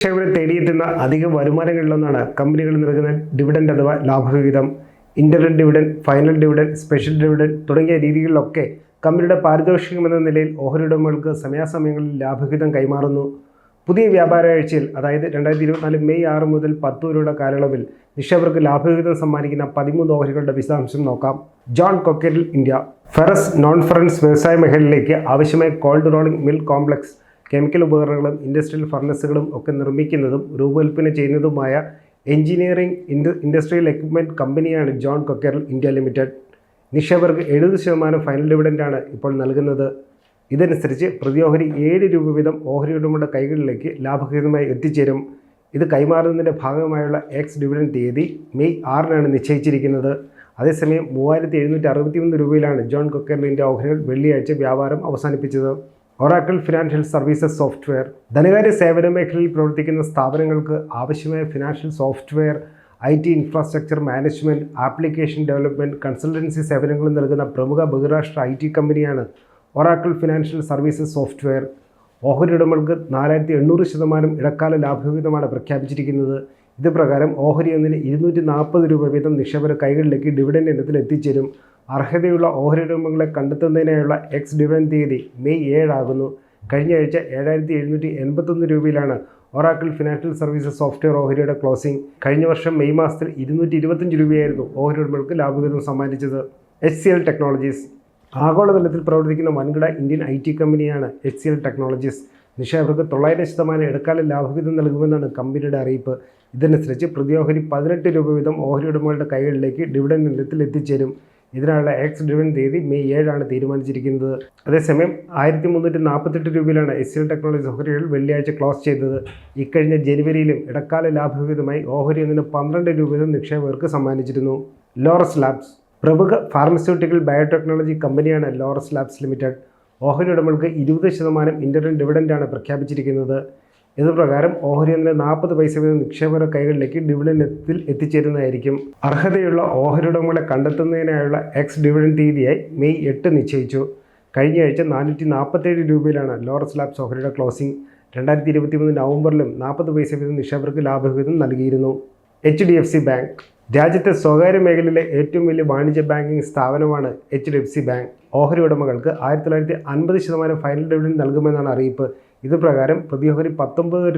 നിക്ഷേപകരെ തേടിയെത്തുന്ന അധിക വരുമാനങ്ങളിലൊന്നാണ് കമ്പനികൾ നൽകുന്ന ഡിവിഡൻഡ് അഥവാ ലാഭവിഹിതം interim dividend final dividend special dividend തുടങ്ങിയ രീതികളിലൊക്കെ കമ്പനിയുടെ പാരിതോഷികം എന്ന നിലയിൽ ഓഹരി ഉടമകൾക്ക് സമയാസമയങ്ങളിൽ ലാഭവിഹിതം കൈമാറുന്നു. പുതിയ വ്യാപാര ആഴ്ചയിൽ അതായത് രണ്ടായിരത്തി ഇരുപത്തിനാല് മെയ് ആറ് മുതൽ പത്ത് വരെയുള്ള കാലയളവിൽ നിക്ഷേപകർക്ക് ലാഭവിഹിതം സമ്മാനിക്കുന്ന പതിമൂന്ന് ഓഹരികളുടെ വിശദാംശം നോക്കാം. John Cockerill India ferrous non ferrous വ്യവസായ മേഖലയിലേക്ക് ആവശ്യമായ cold rolling mill complex chemical ഉപകരണങ്ങളും ഇൻഡസ്ട്രിയൽ ഫർണസുകളും ഒക്കെ നിർമ്മിക്കുന്നതും രൂപകൽപ്പന ചെയ്യുന്നതുമായ എഞ്ചിനീയറിംഗ് ഇൻഡ ഇൻഡസ്ട്രിയൽ എക്യുപ്മെന്റ് കമ്പനിയാണ് ജോൺ കൊക്കേറൽ ഇന്ത്യ ലിമിറ്റഡ്. നിക്ഷേപകർക്ക് എഴുപത് ശതമാനം ഫൈനൽ ഡിവിഡന്റാണ് ഇപ്പോൾ നൽകുന്നത്. ഇതനുസരിച്ച് പ്രതി ഓഹരി ഏഴ് രൂപ വീതം ഓഹരി ഉടമയുടെ കൈകളിലേക്ക് ലാഭകരമായി എത്തിച്ചേരും. ഇത് കൈമാറുന്നതിന്റെ ഭാഗമായുള്ള എക്സ് ഡിവിഡൻ തീയതി മെയ് ആറിനാണ് നിശ്ചയിച്ചിരിക്കുന്നത്. അതേസമയം മൂവായിരത്തി എഴുന്നൂറ്റി അറുപത്തി മൂന്ന് രൂപയിലാണ് ജോൺ കൊക്കേറലിന്റെ ഓഹരികൾ വെള്ളിയാഴ്ച വ്യാപാരം അവസാനിപ്പിച്ചത്. ഒറാക്കിൾ ഫിനാൻഷ്യൽ സർവീസസ് സോഫ്റ്റ്വെയർ ധനകാര്യ സേവന മേഖലയിൽ പ്രവർത്തിക്കുന്ന സ്ഥാപനങ്ങൾക്ക് ആവശ്യമായ financial software I T infrastructure management application development consultancy സേവനങ്ങൾ നൽകുന്ന പ്രമുഖ ബഹുരാഷ്ട്ര ഐ ടി കമ്പനിയാണ് ഒറാക്കിൾ ഫിനാൻഷ്യൽ സർവീസസ് സോഫ്റ്റ്വെയർ ഓഹരി ഉടമകൾക്ക് നാലായിരത്തി എണ്ണൂറ് ശതമാനം ഇടക്കാല ലാഭവിഹിതമാണ് പ്രഖ്യാപിച്ചിരിക്കുന്നത്. ഇത് പ്രകാരം ഓഹരി ഒന്നിന് ഇരുന്നൂറ്റി നാൽപ്പത് രൂപ വീതം നിക്ഷേപകർ കൈകളിലേക്ക് ഡിവിഡൻഡ് ഇനത്തിൽ എത്തിച്ചേരും. അർഹതയുള്ള ഓഹരി ഉടമകളെ കണ്ടെത്തുന്നതിനായുള്ള എക്സ് ഡിവൻ തീയതി മെയ് ഏഴാകുന്നു. കഴിഞ്ഞ ആഴ്ച ഏഴായിരത്തി എഴുന്നൂറ്റി എൺപത്തൊന്ന് രൂപയിലാണ് ഒറാക്കിൾ ഫിനാൻഷ്യൽ സർവീസസ് സോഫ്റ്റ്വെയർ ഓഹരിയുടെ ക്ലോസിംഗ് കഴിഞ്ഞ വർഷം മെയ് മാസത്തിൽ ഇരുന്നൂറ്റി ഇരുപത്തഞ്ച് രൂപയായിരുന്നു ഓഹരി ഉടമകൾക്ക് ലാഭവിഹിതം സമ്മാനിച്ചത്. എച്ച് സി എൽ ടെക്നോളജീസ് ആഗോളതലത്തിൽ പ്രവർത്തിക്കുന്ന വൻകിട ഇന്ത്യൻ ഐ ടി കമ്പനിയാണ് എച്ച് സി എൽ ടെക്നോളജീസ് നിക്ഷേപകർക്ക് തൊള്ളായിരം ശതമാനം ഇടക്കാല ലാഭവിഹിതം നൽകുമെന്നാണ് കമ്പനിയുടെ അറിയിപ്പ്. ഇതനുസരിച്ച് പ്രതിയോഹരി പതിനെട്ട് രൂപ വീതം ഓഹരി ഉടമകളുടെ കൈകളിലേക്ക് ഡിവിഡൻ ഇനത്തിൽ എത്തിച്ചേരും. ഇതിനുള്ള എക്സ് ഡ്രിവൻ തീയതി മെയ് ഏഴാണ് തീരുമാനിച്ചിരിക്കുന്നത്. അതേസമയം ആയിരത്തി മുന്നൂറ്റി നാൽപ്പത്തെട്ട് രൂപയിലാണ് എസ് എൽ ടെക്നോളജി ഓഹരികൾ വെള്ളിയാഴ്ച ക്ലോസ് ചെയ്തത്. ഇക്കഴിഞ്ഞ ജനുവരിയിലും ഇടക്കാല ലാഭവിഹിതമായി ഓഹരി ഒന്നിന് പന്ത്രണ്ട് രൂപ നിക്ഷേപകർക്ക് സമ്മാനിച്ചിരുന്നു. ലോറസ് ലാബ്സ് പ്രമുഖ ഫാർമസ്യൂട്ടിക്കൽ ബയോടെക്നോളജി കമ്പനിയാണ് ലോറസ് ലാബ്സ് ലിമിറ്റഡ്. ഓഹരി ഉടമകൾക്ക് ഇരുപത് ശതമാനം ഇന്റർനെറ്റ് ഡിവിഡന്റാണ് പ്രഖ്യാപിച്ചിരിക്കുന്നത്. ഇതുപ്രകാരം ഓഹരി ഒന്നിന് നാൽപ്പത് പൈസ വീതം നിക്ഷേപകരുടെ കൈകളിലേക്ക് ഡിവിഡൻഡത്തിൽ എത്തിച്ചേരുന്നതായിരിക്കും. അർഹതയുള്ള ഓഹരി ഉടമകളെ കണ്ടെത്തുന്നതിനായുള്ള എക്സ് ഡിവിഡൻ തീയതിയായി മെയ് എട്ട് നിശ്ചയിച്ചു. കഴിഞ്ഞ ആഴ്ച നാനൂറ്റി നാൽപ്പത്തേഴ് രൂപയിലാണ് ലോറസ് ലാബ്സ് ഓഹരിയുടെ ക്ലോസിംഗ്. രണ്ടായിരത്തി ഇരുപത്തി മൂന്ന് നവംബറിലും നാൽപ്പത് പൈസ വീതം നിക്ഷേപകർക്ക് ലാഭവിഹിതം നൽകിയിരുന്നു. H D F C bank. രാജ്യത്തെ സ്വകാര്യ മേഖലയിലെ ഏറ്റവും വലിയ വാണിജ്യ ബാങ്കിംഗ് സ്ഥാപനമാണ് H D F C bank. ഓഹരി ഉടമകൾക്ക് ആയിരത്തി തൊള്ളായിരത്തി അൻപത് ശതമാനം ഫൈനൽ ഡിവിഡൻഡ് നൽകുമെന്നാണ് അറിയിപ്പ്. ഇത് പ്രകാരം പ്രതി ഓഹരി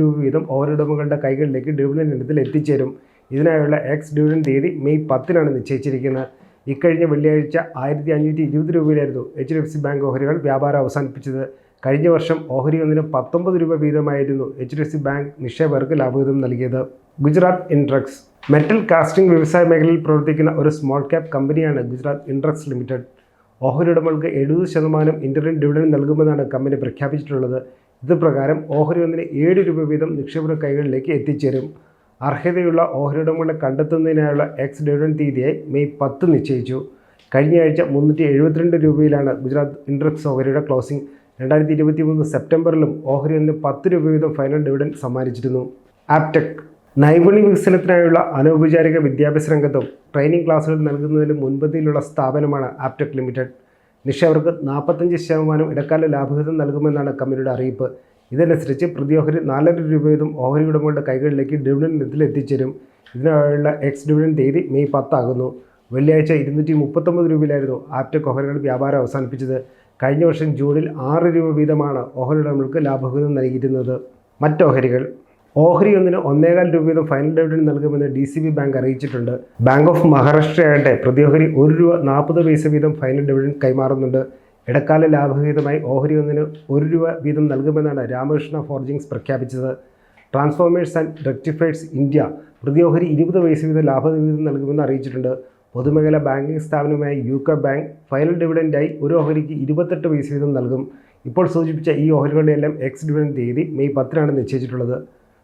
രൂപ വീതം ഓഹരി ഉടമകളുടെ കൈകളിലേക്ക് ഡിവിഡൻ ഇനത്തിൽ എത്തിച്ചേരും. ഇതിനായുള്ള എക്സ് ഡിവിഡൻഡ് തീയതി മെയ് പത്തിനാണ് നിശ്ചയിച്ചിരിക്കുന്നത്. ഇക്കഴിഞ്ഞ വെള്ളിയാഴ്ച ആയിരത്തി അഞ്ഞൂറ്റി ഇരുപത് രൂപയിലായിരുന്നു H D F C bank ഓഹരികൾ വ്യാപാരം അവസാനിപ്പിച്ചത്. കഴിഞ്ഞ വർഷം ഓഹരി ഒന്നിന് പത്തൊമ്പത് രൂപ വീതമായിരുന്നു H D F C bank നിക്ഷേപകർക്ക് ലാഭവിഹിതം നൽകിയത്. ഗുജറാത്ത് ഇൻട്രക്സ് മെറ്റൽ കാസ്റ്റിംഗ് വ്യവസായ മേഖലയിൽ പ്രവർത്തിക്കുന്ന ഒരു സ്മോൾ ക്യാപ് കമ്പനിയാണ് ഗുജറാത്ത് ഇൻട്രക്സ് ലിമിറ്റഡ്. ഓഹരി ഉടമകൾക്ക് എഴുപത് ശതമാനം ഇന്റർനെറ്റ് ഡിവിഡൻ നൽകുമെന്നാണ് കമ്പനി പ്രഖ്യാപിച്ചിട്ടുള്ളത്. ഇത് പ്രകാരം ഓഹരി ഒന്നിന് ഏഴ് രൂപ വീതം നിക്ഷേപക കൈകളിലേക്ക് എത്തിച്ചേരും. അർഹതയുള്ള ഓഹരി ഉടമകളെ കണ്ടെത്തുന്നതിനായുള്ള എക്സ് ഡിവിഡൻ തീയതിയായി മെയ് പത്ത് നിശ്ചയിച്ചു. കഴിഞ്ഞ ആഴ്ച മുന്നൂറ്റി എഴുപത്തിരണ്ട് രൂപയിലാണ് ഗുജറാത്ത് ഇൻട്രക്സ് ഓഹരിയുടെ ക്ലോസിംഗ്. രണ്ടായിരത്തി ഇരുപത്തി മൂന്ന് സെപ്റ്റംബറിലും ഓഹരി ഒന്നിന് പത്ത് രൂപ വീതം ഫൈനൽ ഡിവിഡൻ സമ്മാനിച്ചിരുന്നു. ആപ്ടെക് നൈപുണ്യ വികസനത്തിനായുള്ള അനൗപചാരിക വിദ്യാഭ്യാസ രംഗത്തും ട്രെയിനിങ് ക്ലാസുകൾ നൽകുന്നതിലും മുൻപന്തിയിലുള്ള സ്ഥാപനമാണ് ആപ്ടെക് ലിമിറ്റഡ്. നിക്ഷേപകർക്ക് നാൽപ്പത്തഞ്ച് ശതമാനം ഇടക്കാല ലാഭഹിതം നൽകുമെന്നാണ് കമ്പനിയുടെ അറിയിപ്പ്. ഇതനുസരിച്ച് പ്രതി ഓഹരി നാലര രൂപ വീതം ഓഹരി ഉടമകളുടെ കൈകളിലേക്ക് ഡിവിഡൻഡ് ഇനത്തിൽ എത്തിച്ചേരും. ഇതിനായുള്ള എക്സ് ഡിവിഡൻഡ് തീയതി മെയ് പത്താകുന്നു. വെള്ളിയാഴ്ച ഇരുന്നൂറ്റി മുപ്പത്തൊമ്പത് രൂപയിലായിരുന്നു ആപ്റ്റെക് ഓഹരികൾ വ്യാപാരം അവസാനിപ്പിച്ചത്. കഴിഞ്ഞ വർഷം ജൂണിൽ ആറ് രൂപ വീതമാണ് ഓഹരി ഉടമകൾക്ക് ലാഭഹിതം നൽകിയിരുന്നത്. മറ്റോഹരികൾ ഓഹരി ഒന്നിന് ഒന്നേകാൽ രൂപ വീതം ഫൈനൽ ഡിവിഡൻഡ് നൽകുമെന്ന് ഡി സി ബി ബാങ്ക് അറിയിച്ചിട്ടുണ്ട്. ബാങ്ക് ഓഫ് മഹാരാഷ്ട്രയാകട്ടെ പ്രതി ഓഹരി ഒരു രൂപ നാൽപ്പത് പൈസ വീതം ഫൈനൽ ഡിവിഡൻഡ് കൈമാറുന്നുണ്ട്. ഇടക്കാല ലാഭവിഹിതമായി ഓഹരി ഒന്നിന് ഒരു രൂപ വീതം നൽകുമെന്നാണ് രാമകൃഷ്ണ ഫോർജിങ്സ് പ്രഖ്യാപിച്ചത്. ട്രാൻസ്ഫോമേഴ്സ് ആൻഡ് റെക്ടിഫൈഡ്സ് ഇന്ത്യ പ്രതി ഓഹരി ഇരുപത് പൈസ വീതം ലാഭവിഹിതം നൽകുമെന്ന് അറിയിച്ചിട്ടുണ്ട്. പൊതുമേഖലാ ബാങ്കിംഗ് സ്ഥാപനമായ യുകെ ബാങ്ക് ഫൈനൽ ഡിവിഡൻഡായി ഒരു ഓഹരിക്ക് ഇരുപത്തെട്ട് പൈസ വീതം നൽകും. ഇപ്പോൾ സൂചിപ്പിച്ച ഈ ഓഹരികളുടെ എല്ലാം എക്സ് ഡിവിഡൻഡ് തീയതി മെയ് പത്തിനാണ് നിശ്ചയിച്ചിട്ടുള്ളത്.